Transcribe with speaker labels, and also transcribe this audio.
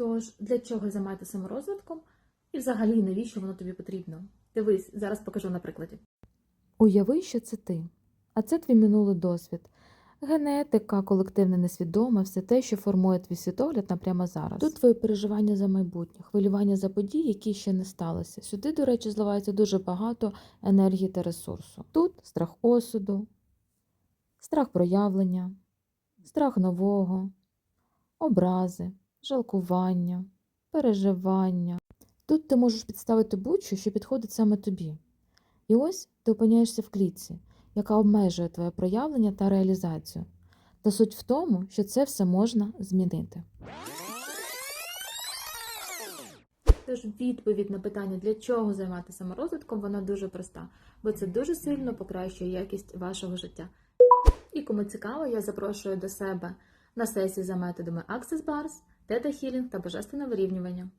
Speaker 1: Тож, для чого займатися саморозвитком і взагалі навіщо воно тобі потрібно? Дивись, зараз покажу на прикладі.
Speaker 2: Уяви, що це ти, а це твій минулий досвід. Генетика, колективне несвідоме, все те, що формує твій світогляд на прямо зараз. Тут твої переживання за майбутнє, хвилювання за події, які ще не сталися. Сюди, до речі, зливається дуже багато енергії та ресурсу. Тут страх осуду, страх проявлення, страх нового, образи, жалкування, переживання. Тут ти можеш підставити будь-що, що підходить саме тобі. І ось ти опиняєшся в клітці, яка обмежує твоє проявлення та реалізацію. Та суть в тому, що це все можна змінити.
Speaker 1: Тож відповідь на питання, для чого займатися саморозвитком, вона дуже проста, бо це дуже сильно покращує якість вашого життя. І кому цікаво, я запрошую до себе на сесії за методами Access Bars, Healing та Божественне вирівнювання.